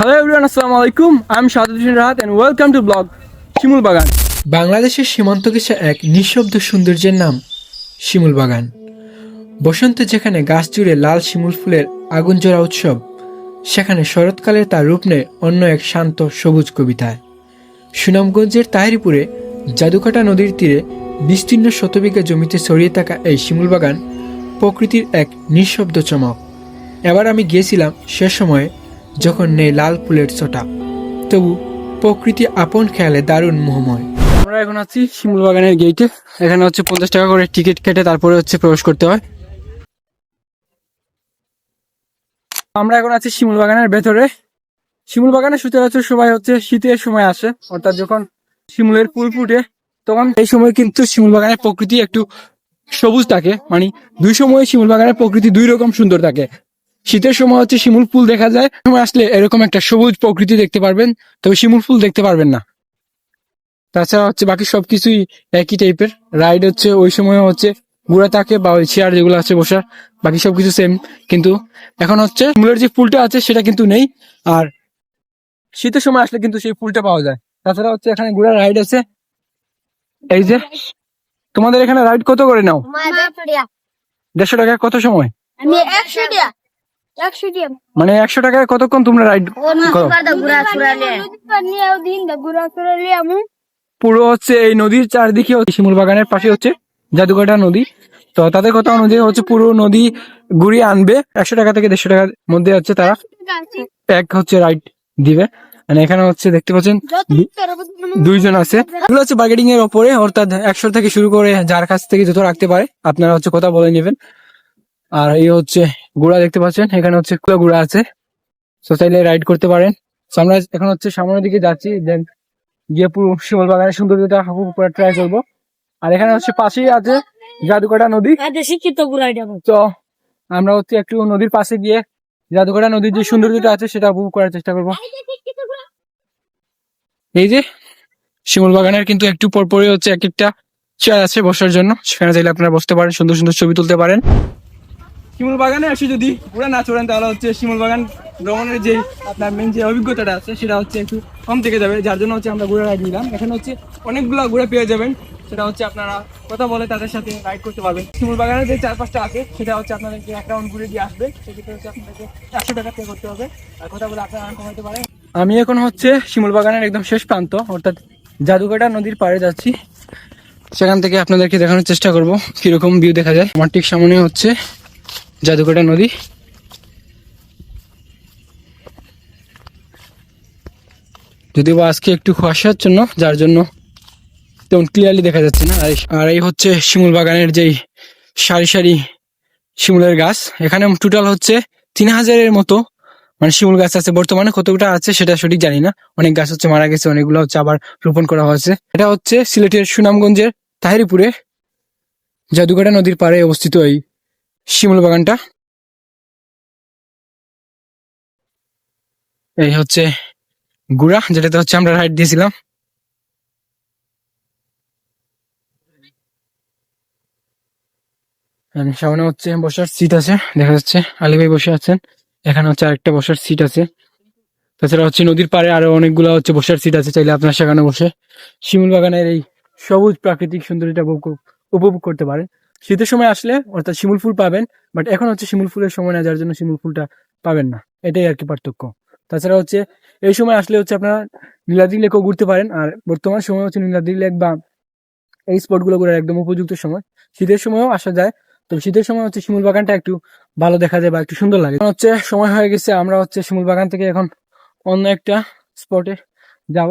Hello everyone আসসালামু আলাইকুম I am Shahaduddin Rahat and welcome to blog Shimul Bagan বাংলাদেশের সীমান্ত ঘেঁষা এক নিঃশব্দ সৌন্দর্যের নাম শিমুল বাগান। বসন্তে যেখানে গাছ জুড়ে লাল শিমুল ফুলের আগুন জোড়া উৎসব, সেখানে শরৎকালে তার রূপ নেয় অন্য এক শান্ত সবুজ কবিতায়। সুনামগঞ্জের তাহিরিপুরে জাদুকাটা নদীর তীরে বিস্তীর্ণ শতবিঘা জমিতে ছড়িয়ে থাকা এই শিমুল বাগান প্রকৃতির এক নিঃশব্দ চমক। এবার আমি গিয়েছিলাম সে সময়ে যখন নেই লাল ফুলের চটা তবু প্রকৃতি আপন খেয়ালে দারুণ মোহময়। আমরা এখন আছি শিমুল বাগানের গেটে এখানে হচ্ছে পঞ্চাশ টাকা করে টিকিট কেটে তারপরে হচ্ছে প্রবেশ করতে হয়। আমরা এখন আছি শিমুল বাগানের ভেতরে। শিমুল বাগানে সচরাচর সবাই হচ্ছে শীতের সময় আসে, অর্থাৎ যখন শিমুলের ফুল ফুটে, তখন এই সময় কিন্তু শিমুল বাগানের প্রকৃতি একটু সবুজ থাকে। মানে দুই সময় শিমুল বাগানের প্রকৃতি দুই রকম সুন্দর থাকে। শীতের সময় হচ্ছে শিমুল ফুল দেখা যায়। সময় আসলে এরকম একটা সবুজ প্রকৃতি দেখতে পারবেন তবে শিমুল ফুল দেখতে পারবেন না। তাছাড়া হচ্ছে বাকি সবকিছুই একই টাইপের রাইড হচ্ছে ওই সময় হচ্ছে ঘোরা থাকে বা ওই চেয়ার যেগুলো আছে বসার বাকি সবকিছু সেম কিন্তু এখন হচ্ছে মূলের যে ফুলটা আছে সেটা কিন্তু নেই। আর শীতের সময় আসলে কিন্তু সেই ফুলটা পাওয়া যায়। তাছাড়া হচ্ছে এখানে ঘোড়ার রাইড আছে। এই যে তোমাদের এখানে রাইড কত করে নাও? দেড়শো টাকা কত সময়? আমি একশো দিয়া মানে একশো টাকায় কতক্ষণ তোমরা রাইড পুরো হচ্ছে এই নদীর চারদিকে হচ্ছে শিমুল বাগানের পাশে হচ্ছে জাদুকাটা নদী। তো তাদের কথা অনুযায়ী হচ্ছে পুরো নদী ঘুরিয়ে আনবে। একশো টাকা থেকে দেড়শো টাকার মধ্যে হচ্ছে তারা এক হচ্ছে রাইড দিবে। মানে এখানে হচ্ছে দেখতে পাচ্ছেন দুইজন আছে। এগুলো হচ্ছে বার্গেটিং এর ওপরে অর্থাৎ একশো থেকে শুরু করে যার কাছ থেকে যত রাখতে পারে আপনারা হচ্ছে কথা বলে নেবেন। আর এই হচ্ছে গুড়া দেখতে পাচ্ছেন এখানে হচ্ছে গুড়া আছে। তো চাইলে রাইড করতে পারেন। আমরা এখন হচ্ছে সামনের দিকে যাচ্ছি দেন গিয়ে পুরো শিমল বাগানের সৌন্দর্যটা করার ট্রাই করব। আর এখানে হচ্ছে পাশেই আছে জাদুকাটা নদী। শিক্ষিত তো আমরা হচ্ছে একটু নদীর পাশে গিয়ে জাদুকাটা নদীর যে সৌন্দর্যটা আছে সেটা উপভোগ করার চেষ্টা করব। এই যে শিমল বাগানের কিন্তু একটু পরপরই হচ্ছে এক একটা চেয়ার আছে বসার জন্য। সেখানে চাইলে আপনারা বসতে পারেন সুন্দর সুন্দর ছবি তুলতে পারেন। শিমুল বাগানে এসে যদি ঘুরে না চড়েন, তাহলে হচ্ছে শিমুল বাগান ভ্রমণের যে আপনার মেন যে অভিজ্ঞতাটা আছে, সেটা হচ্ছে একটু কম থেকে যাবে। যার জন্য হচ্ছে আমরা ঘুরে রাইড নিলাম। এখানে হচ্ছে অনেকগুলো ঘুরে পেয়ে যাবেন। সেটা হচ্ছে আপনারা কথা বলে তাদের সাথে রাইড করতে পারবেন। শিমুল বাগানের যে চার পাঁচটা আছে, সেটা হচ্ছে আপনাদেরকে এক রাউন্ড ঘুরে দিয়ে আসবে। সেক্ষেত্রে হচ্ছে আপনাদেরকে একশো টাকা পে করতে হবে। আর কথা বলে আপনারা হতে পারেন। আমি এখন হচ্ছে শিমুল বাগানের একদম শেষ প্রান্ত, অর্থাৎ জাদুকাটা নদীর পাড়ে যাচ্ছি। সেখান থেকে আপনাদেরকে দেখানোর চেষ্টা করব, কীরকম ভিউ দেখা যায়। আমার ঠিক সামনে হচ্ছে জাদুকাটা নদী। যদিও বা আজকে একটু কুয়াশার জন্য, যার জন্য তেমন ক্লিয়ারলি দেখা যাচ্ছে না। আর এই হচ্ছে শিমুল বাগানের যেই সারি সারি শিমুলের গাছ। এখানে টোটাল হচ্ছে তিন হাজারের মতো মানে শিমুল গাছ আছে। বর্তমানে কতটা আছে সেটা সঠিক জানি না। অনেক গাছ হচ্ছে মারা গেছে, অনেকগুলো হচ্ছে আবার রোপণ করা হয়েছে। এটা হচ্ছে সিলেটের সুনামগঞ্জের তাহিরিপুরে। জাদুঘাটা নদীর পাড়ে অবস্থিত এই শিমুল বাগানটা। এই হচ্ছে গুড়া, যেটাতে হচ্ছে আমরা রাইড দিয়েছিলাম। সামনে হচ্ছে বসার সিট আছে, দেখা যাচ্ছে আলী ভাই বসে আছেন। এখানে হচ্ছে আরেকটা বসার সিট আছে। তাছাড়া হচ্ছে নদীর পাড়ে আরও অনেকগুলো হচ্ছে বসার সিট আছে, চাইলে আপনার সেখানে বসে শিমুল বাগানের এই সবুজ প্রাকৃতিক সৌন্দর্যটা উপভোগ- উপভোগ করতে পারেন। শীতের সময় আসলে অর্থাৎ শিমুল ফুল পাবেন বাট এখন হচ্ছে শিমুল ফুলের সময় না, যার জন্য শিমুল ফুলটা পাবেন না। এটাই আর কি পার্থক্য। তাছাড়া হচ্ছে এই সময় আসলে হচ্ছে আপনারা নীলাদ্রি লেকও ঘুরতে পারেন, আর বর্তমান সময় হচ্ছে নীলাদ্রি লেক বা এই স্পটগুলো ঘোরার একদম উপযুক্ত সময়। শীতের সময়ও আসা যায়, তো শীতের সময় হচ্ছে শিমুল বাগানটা একটু ভালো দেখা যায় বা একটু সুন্দর লাগে। হচ্ছে সময় হয়ে গেছে, আমরা হচ্ছে শিমুল বাগান থেকে এখন অন্য একটা স্পটে যাব।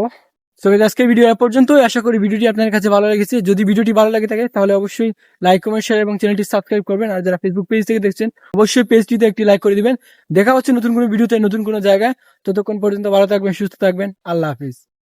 তো আজকে ভিডিও এ পর্যন্ত আশা করি ভিডিওটি আপনার কাছে ভালো লেগেছে। যদি ভিডিওটি ভালো লাগে থাকে, তাহলে অবশ্যই লাইক কমেন্ট শেয়ার এবং চ্যানেলটি সাবস্ক্রাইব করবেন। আর যারা ফেসবুক পেজ থেকে দেখছেন, অবশ্যই পেজটিতে একটি লাইক করে দিবেন। দেখা হচ্ছে নতুন কোনো ভিডিওতে নতুন কোনো জায়গায়। ততক্ষণ পর্যন্ত ভালো থাকবেন, সুস্থ থাকবেন। আল্লাহ হাফিজ।